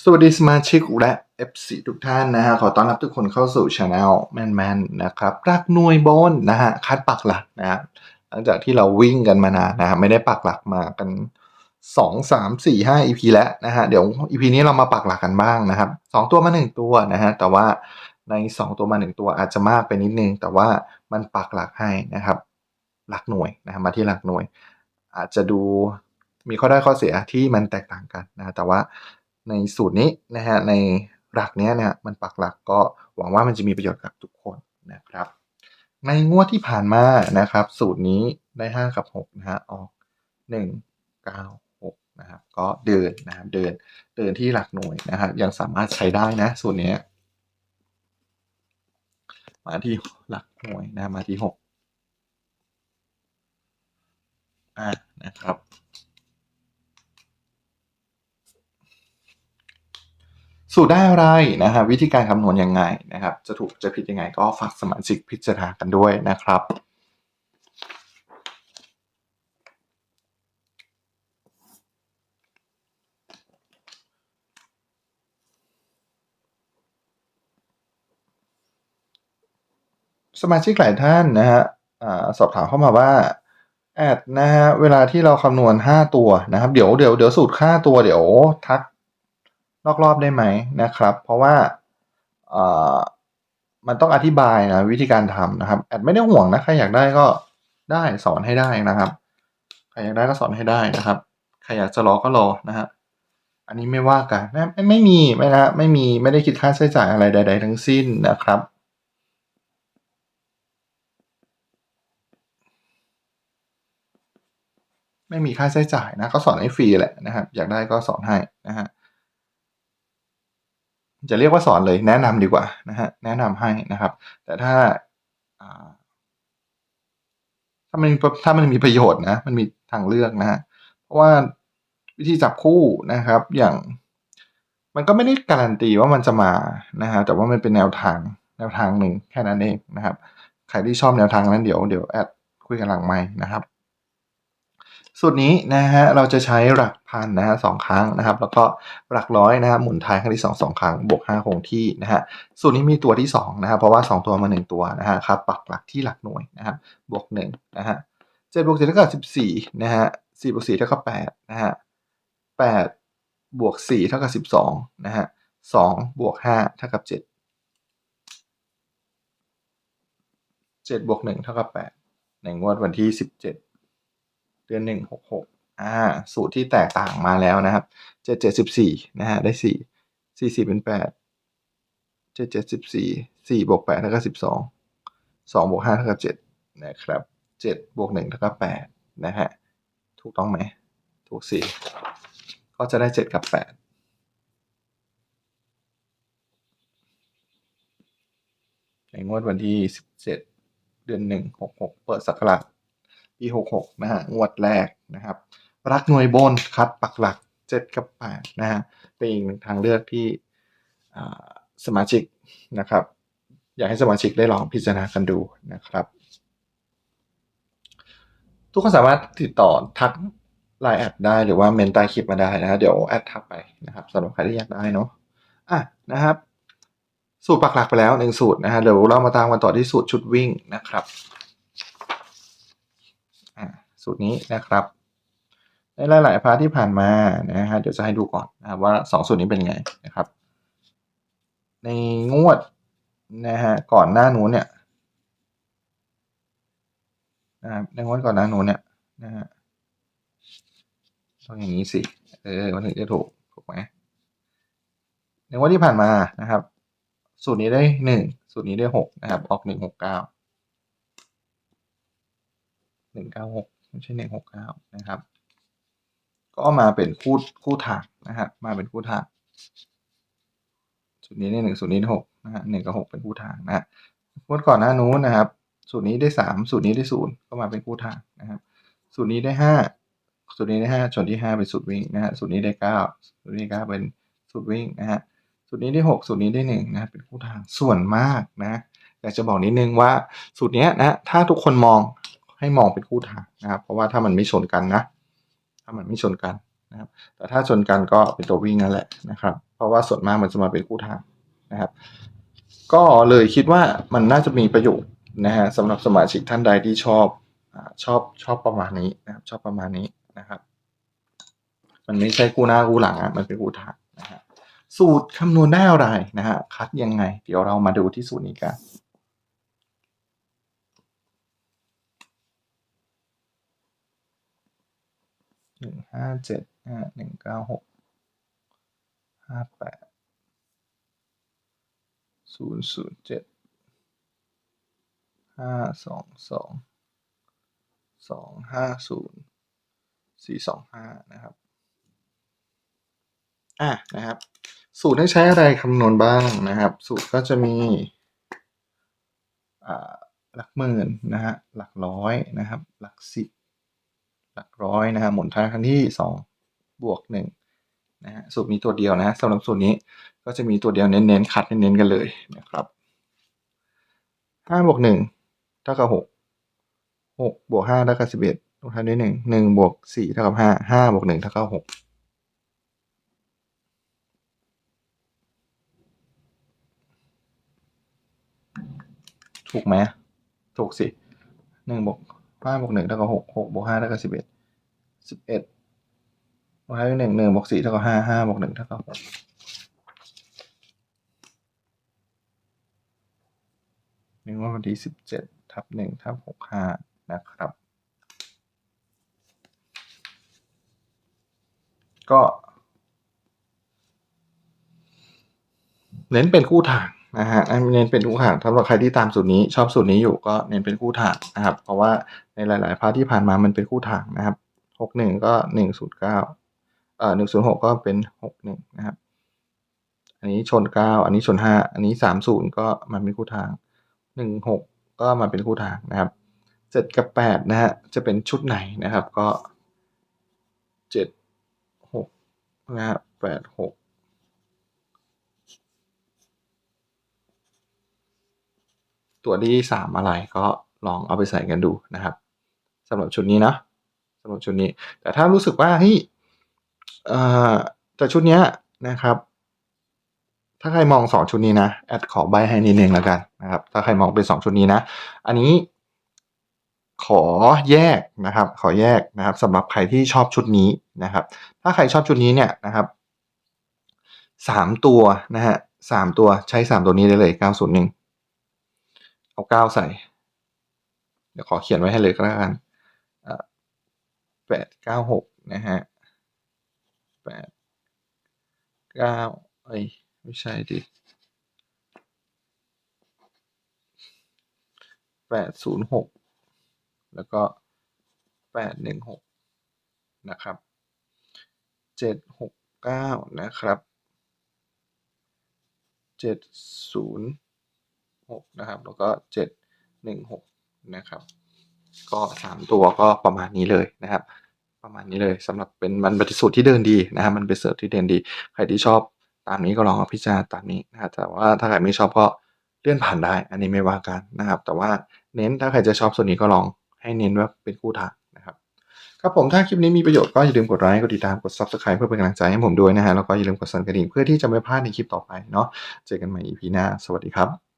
สวัสดีสมาชิกและ FC ทุกท่านนะฮะขอต้อนรับทุกคนเข้าสู่ช anel แมนแมนนะครับรักหน่วยบนนะฮะคัดปักหลักนะฮะหลังจากที่เราวิ่งกันมานานนะฮะไม่ได้ปักหลักมากันสองสามสี่ห้า EP แล้วนะฮะเดี๋ยว EP นี้เรามาปักหลักกันบ้างนะครับสองตัวมาหนึ่งตัวนะฮะแต่ว่าในสองตัวมาหนึ่งตัวอาจจะมากไปนิดนึง แต่ว่ามันปักหลักให้นะครับ หลักหน่วยนะฮะมาที่หลักหน่วย อาจจะดูมีข้อได้ข้อเสียที่มันแตกต่างกันนะแต่ว่า ในสูตรนี้นะฮะในหลักเนี้ยเนี่ยมันปักหลักก็หวังว่ามันจะมีประโยชน์กับทุกคนนะครับ ในงวดที่ผ่านมานะครับ สูตรนี้ได้ 5 กับ6นะฮะออก 1 9 6นะครับก็เดินนะครับเดินเดินที่หลักหน่วยนะฮะยังสามารถใช้ได้นะสูตรนี้มาที่หลักหน่วยนะมาที่6อ่านะครับ สูตรได้อะไรนะฮะวิธีการคำนวณยังไงนะครับจะถูกจะผิดยังไงก็ฝากสมาชิกพิจารณากันด้วยนะครับสมาชิกหลายท่านนะฮะสอบถามเข้ามาว่าแอดนะฮะเวลาที่เราคำนวณ 5 ตัวนะครับ เดี๋ยวเดี๋ยวเดี๋ยวสูตรค่าตัวเดี๋ยวทัก นอกรอบได้ไหมนะครับ เพราะว่าเออมันต้องอธิบายนะวิธีการทำนะครับแอดไม่ได้ห่วงนะใครอยากได้ก็ได้สอนให้ได้นะครับใครอยากได้ก็สอนให้ได้นะครับใครอยากจะรอก็รอนะฮะอันนี้ไม่ว่ากันไม่ไม่ไม่มีไม่นะไม่มีไม่ได้คิดค่าใช้จ่ายอะไรใด ๆ ทั้งสิ้นนะครับไม่มีค่าใช้จ่ายนะเขาสอนให้ฟรีแหละนะครับ อยากได้ก็สอนให้นะฮะ จะเรียกว่าสอนเลยแนะนำดีกว่านะฮะแนะนำให้นะครับ แต่ถ้าอ่าถ้ามันถ้ามันมีประโยชน์นะมันมีทางเลือกนะฮะเพราะว่าวิธีจับคู่นะครับอย่างมันก็ไม่ได้การันตีว่ามันจะมานะฮะแต่ว่ามันเป็นแนวทางแนวทางหนึ่งแค่นั้นเองนะครับ ใครที่ชอบแนวทางนั้นเดี๋ยวเดี๋ยวแอดคุยกันหลังไม้นะครับ สูตรนี้นะฮะเราจะใช้หลักพันนะฮะสองครั้งนะครับ แล้วก็หลักร้อยนะครับหมุนท้ายครั้งที่สองสองครั้งบวกห้าคงที่นะฮะสูตรนี้มีตัวที่สองนะครับเพราะว่าสองตัวมาหนึ่งตัวนะฮะครับปักหลักที่หลักหน่วยนะครับบวกหนึ่งนะฮะเจ็ดบวกเจ็ดเท่ากับสิบสี่นะฮะสี่บวกสี่เท่ากับแปดนะฮะแปดบวกสี่เท่ากับสิบสองนะฮะสองบวกห้าเท่ากับเจ็ดเจ็ดบวกหนึ่งเท่ากับแปดในงวดวันที่สิบเจ็ด เดือนหนึ่งหกหกอ่าสูตรที่แตกต่างมาแล้วนะครับเจ็ดเจ็ดสิบสี่นะฮะได้สี่สี่สี่เป็นแปดเจ็ดเจ็ดสิบสี่สี่บวกแปดเท่ากับสิบสองสองบวกห้าเท่ากับเจ็ดนะครับเจ็ดบวกหนึ่งเท่ากับแปดนะฮะถูกต้องไหมถูกสี่ก็จะได้เจ็ดกับแปดในงวดวันที่สิบเจ็ดเดือนหนึ่งหกหกเปิดสักราช ปี66นะฮะงวดแรกนะครับ รักหน่วยบนคัดปักหลัก 7 กับ8นะฮะเป็นอีกหนึ่งทางเลือกที่สมาชิกนะครับ อยากให้สมาชิกได้ลองพิจารณากันดูนะครับ ทุกคนสามารถติดต่อทักไลน์แอดได้หรือว่าเมนใต้คลิปมาได้นะฮะเดี๋ยวแอดทักไปนะครับสำหรับใครที่อยากได้เนาะอะนะครับ สูตรปักหลักไปแล้วหนึ่งสูตรนะฮะเดี๋ยวเรามาตามกันต่อที่สูตรชุดวิ่งนะครับ สูตรนี้นะครับในหลาย ๆ พาร์ทที่ผ่านมานะฮะเดี๋ยวจะให้ดูก่อนนะครับว่าสองสูตรนี้เป็นไงนะครับ ในงวดนะฮะก่อนหน้านู้นเนี่ยนะครับในงวดก่อนหน้านู้นเนี่ยนะฮะต้องอย่างนี้สิเออมันถึงจะถูกถูกไหมในงวดที่ผ่านมานะครับ สูตรนี้ได้หนึ่งสูตรนี้ได้หกนะครับ ออกหนึ่งหกเก้าหนึ่งเก้าหก ไม่ใช่หนึ่งหกเก้านะครับ ก็มาเป็นคู่คู่ทางนะครับมาเป็นคู่ทางสูตรนี้ได้หนึ่งสูตรนี้ได้หกนะฮะหนึ่งกับหกเป็นคู่ทางนะฮะงวดก่อนหน้านู้นนะครับ สูตรนี้ได้สามสูตรนี้ได้ศูนย์ก็มาเป็นคู่ทางนะครับ สูตรนี้ได้ห้าสูตรนี้ได้ห้าส่วนที่ห้าเป็นสูตรวิ่งนะฮะสูตรนี้ได้เก้าสูตรนี้เก้าเป็นสูตรวิ่งนะฮะสูตรนี้ได้หกสูตรนี้ได้หนึ่งนะเป็นคู่ทางส่วนมากนะอยากจะบอกนิดนึงว่าสูตรนี้นะถ้าทุกคนมอง ให้มองเป็นคู่ทางนะครับ เพราะว่าถ้ามันไม่ชนกันนะ ถ้ามันไม่ชนกันนะครับ แต่ถ้าชนกันก็เป็นตัววิ่งนั่นแหละนะครับ เพราะว่าส่วนมากมันจะมาเป็นคู่ทางนะครับ ก็เลยคิดว่ามันน่าจะมีประโยชน์นะฮะสำหรับสมาชิกท่านใดที่ชอบอชอบชอบประมาณนี้นะครับชอบประมาณนี้นะครับ มันไม่ใช่คู่หน้าคู่หลังอะมันเป็นคู่ทางนะฮะสูตรคำนวณได้อะไรนะฮะคัดยังไง เดี๋ยวเรามาดูที่สูตรนี้กัน หนึ่งห้าเจ็ดห้าหนึ่งเก้าหกห้าแปดศูนย์ศูนย์เจ็ดห้าสองสองสองห้าศูนย์สี่สองห้านะครับอะนะครับ สูตรให้ใช้อะไรคำนวณบ้างนะครับ สูตรก็จะมีหลักหมื่นนะฮะหลักร้อยนะครับ หลักสิบ หลักร้อยนะฮะหมุนทางครั้งที่สองบวกหนึ่งนะฮะสูตรมีตัวเดียวนะฮะสำหรับสูตรนี้ก็จะมีตัวเดียวเน้นๆคัดเน้นๆกันเลยนะครับห้าบวกหนึ่งเท่ากับหกหกบวกห้าเท่ากับสิบเอ็ดลงท้ายด้วยหนึ่งหนึ่งบวกสี่เท่ากับห้าห้าบวกหนึ่งเท่ากับหกถูกไหมถูกสิหนึ่งบวก ห้าบวกหนึ่งเท่ากับหกหกบวกห้าเท่ากับสิบเอ็ดสิบเอ็ดบวกห้าด้วยหนึ่งหนึ่งบวกสี่เท่ากับห้าห้าบวกหนึ่งเท่ากับหกนี่ว่าวันที่สิบเจ็ดทับหนึ่งทับหกห้านะครับ ก็ เน้นเป็นคู่ทางนะฮะเน้นเป็นคู่ทางสำหรับใครที่ตามสูตรนี้ชอบสูตรนี้อยู่ก็เน้นเป็นคู่ทางนะครับ เพราะว่า ในหลาย ๆ พาร์ทที่ผ่านมามันเป็นคู่ทางนะครับหกหนึ่งก็หนึ่งศูนย์เก้าเอ่อหนึ่งศูนย์หกก็เป็นหกหนึ่งนะครับ อันนี้ชนเก้าอันนี้ชนห้าอันนี้สามศูนย์ก็มันเป็นคู่ทางหนึ่งหกก็มาเป็นคู่ทางนะครับเจ็ดกับแปดนะฮะ จะเป็นชุดไหนนะครับ ก็เจ็ดหกนะฮะแปดหกตัวที่สามอะไรก็ลองเอาไปใส่กันดูนะครับ สำหรับชุดนี้นะสำหรับชุดนี้ แต่ถ้ารู้สึกว่าเฮ้ยแต่ชุดเนี้ยนะครับ ถ้าใครมองสองชุดนี้นะแอดขอใบให้นิดนึงแล้วกันนะครับ ถ้าใครมองเป็นสองชุดนี้นะ อันนี้ขอแยกนะครับ ขอแยกนะครับสำหรับใครที่ชอบชุดนี้นะครับ ถ้าใครชอบชุดนี้เนี่ยนะครับสามตัวนะฮะสามตัวใช้สามตัวนี้ได้เลยเก้าศูนย์หนึ่งเอาเก้าใส่ เดี๋ยวขอเขียนไว้ให้เลยก็แล้วกัน แปดเก้าหกนะฮะแปดเก้าเอ้ยไม่ใช่ดิแปดศูนย์หกแล้วก็แปดหนึ่งหกนะครับเจ็ดหกเก้านะครับเจ็ดศูนย์หกนะครับ แล้วก็เจ็ดหนึ่งหกนะครับ ก็สามตัวก็ประมาณนี้เลยนะครับ ประมาณนี้เลยสำหรับเป็นมันเป็นสูตรที่เดินดีนะครับมันเป็นเสิร์ฟที่เดินดี ใครที่ชอบตามนี้ก็ลองพิจารณาตามนี้นะครับแต่ว่าถ้าใครไม่ชอบก็เลื่อนผ่านได้ อันนี้ไม่ว่ากันนะครับ แต่ว่าเน้นถ้าใครจะชอบส่วนนี้ก็ลองให้เน้นว่าเป็นคู่ทางนะครับครับผมถ้าคลิปนี้มีประโยชน์ก็อย่าลืมกดไลค์กดติดตามกด subscribe เพื่อเป็นกำลังใจให้ผมด้วยนะฮะแล้วก็อย่าลืมกดสั่นกระดิ่งเพื่อที่จะไม่พลาดในคลิปต่อไปเนาะเจอกันใหม่ EP หน้า สวัสดีครับ